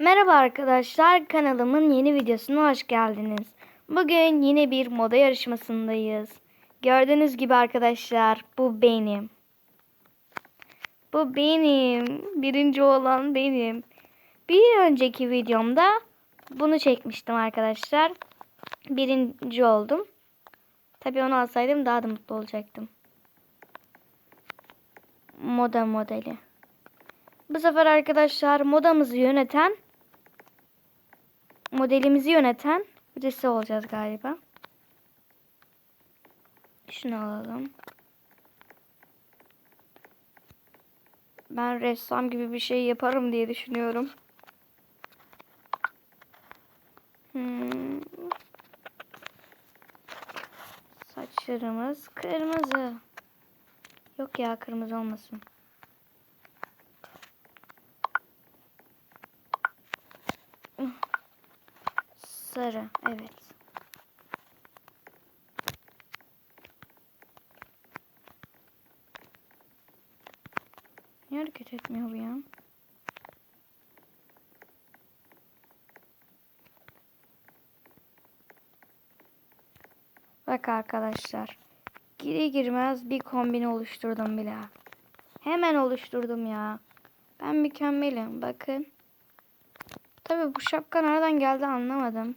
Merhaba arkadaşlar, kanalımın yeni videosuna hoş geldiniz. Bugün yine bir moda yarışmasındayız. Gördüğünüz gibi arkadaşlar, bu benim. Bu benim. Birinci olan benim. Bir önceki videomda bunu çekmiştim arkadaşlar. Birinci oldum. Tabii onu alsaydım daha da mutlu olacaktım. Moda modeli. Bu sefer arkadaşlar modamızı yöneten modelimizi yöneten birisi olacağız galiba. Şunu alalım. Ben ressam gibi bir şey yaparım diye düşünüyorum. Hmm. Saçlarımız kırmızı. Yok ya kırmızı olmasın. Sarı, evet. Niye hareket etmiyor bu ya? Bak arkadaşlar. Giri girmez bir kombin oluşturdum bile. Hemen oluşturdum ya. Ben mükemmelim. Bakın. Tabii bu şapka nereden geldi anlamadım.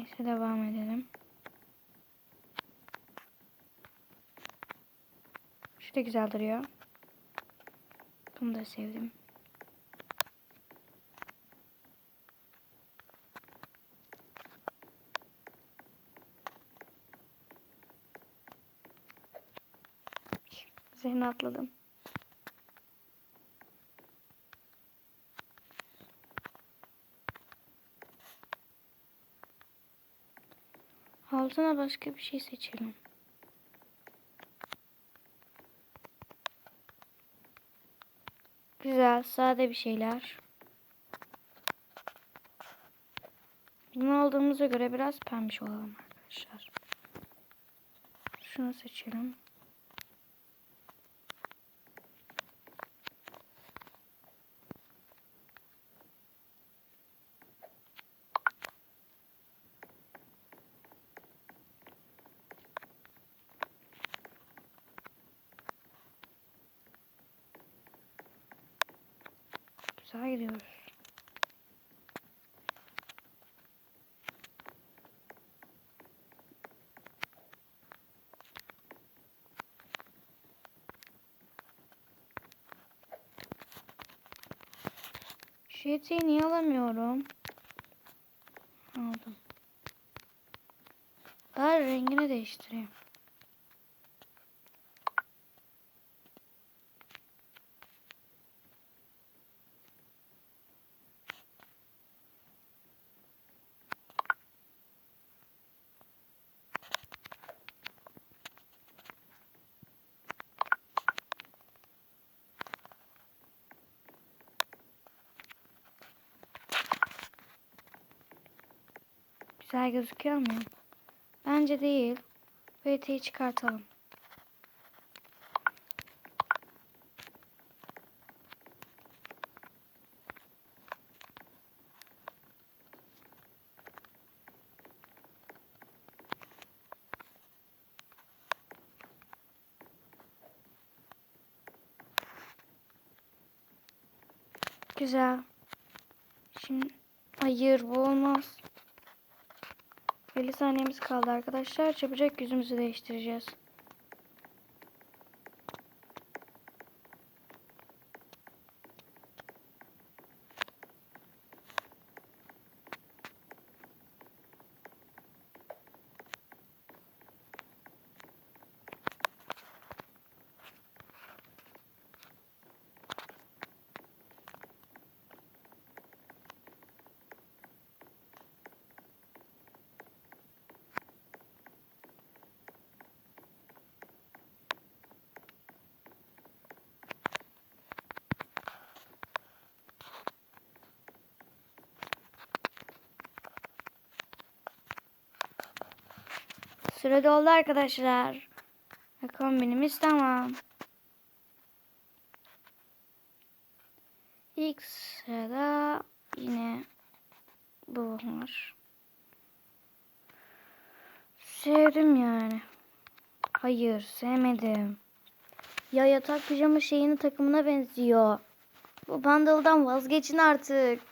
Neyse devam edelim. Şu da güzel duruyor. Bunu da sevdim. Üzerine atladım. Altına başka bir şey seçelim. Güzel, sade bir şeyler. Bunu aldığımıza göre biraz pembiş olalım arkadaşlar. Şunu seçelim. Güzel gidiyoruz. Eteği niye alamıyorum? Aldım. Daha rengini değiştireyim. Güzel gözüküyor mu? Bence değil. Eteği çıkartalım. Güzel. Şimdi hayır bu olmaz. 50 saniyemiz kaldı arkadaşlar. Çabucak yüzümüzü değiştireceğiz. Süre doldu arkadaşlar. Kombinimiz tamam. İlk sırada yine bu var. Sevdim yani. Hayır sevmedim. Ya yatak pijama şeyini takımına benziyor. Bu bandaldan vazgeçin artık.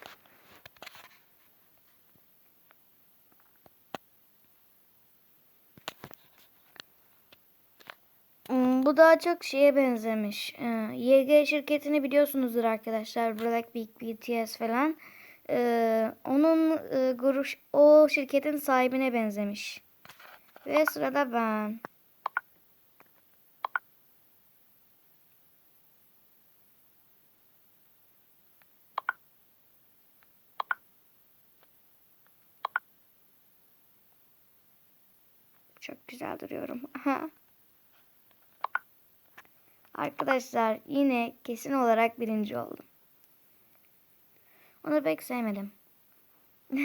Bu daha çok şeye benzemiş. Ee, YG şirketini biliyorsunuzdur arkadaşlar. Blackpink, BTS falan. Ee, onun e, grup, o şirketin sahibine benzemiş. Ve sırada ben. Çok güzel duruyorum. Arkadaşlar yine kesin olarak birinci oldum. Onu pek sevmedim.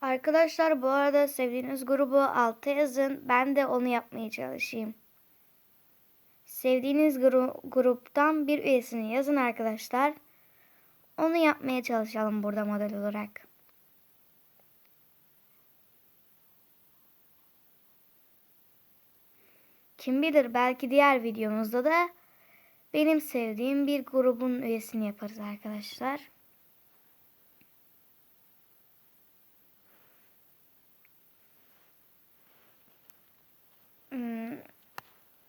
Arkadaşlar bu arada sevdiğiniz grubu alta yazın. Ben de onu yapmaya çalışayım. Sevdiğiniz gru- gruptan bir üyesini yazın arkadaşlar. Onu yapmaya çalışalım burada model olarak. Kim bilir belki diğer videomuzda da benim sevdiğim bir grubun üyesini yaparız arkadaşlar. Hmm,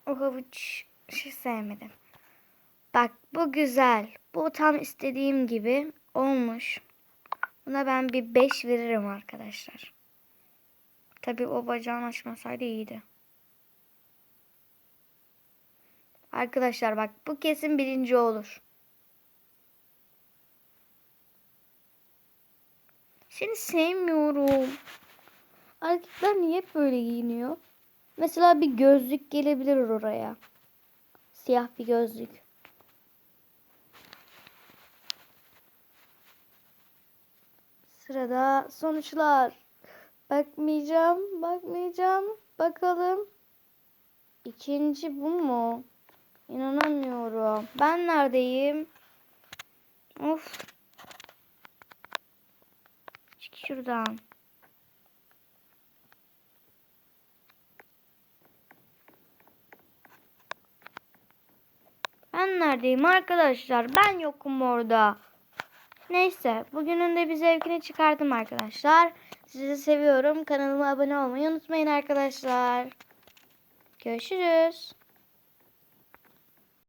o havuç şey sevmedim. Bak bu güzel. Bu tam istediğim gibi olmuş. Buna ben bir 5 veririm arkadaşlar. Tabii o bacağını açmasaydı iyiydi. Arkadaşlar bak bu kesin birinci olur. Seni sevmiyorum. Erkekler niye böyle giyiniyor? Mesela bir gözlük gelebilir oraya. Siyah bir gözlük. Sırada sonuçlar. Bakmayacağım, bakmayacağım. Bakalım. İkinci bu mu? İnanamıyorum. Ben neredeyim? Of. Çık şuradan. Ben neredeyim arkadaşlar? Ben yokum orada. Neyse bugünün de bir zevkini çıkardım arkadaşlar. Sizi seviyorum. Kanalıma abone olmayı unutmayın arkadaşlar. Görüşürüz.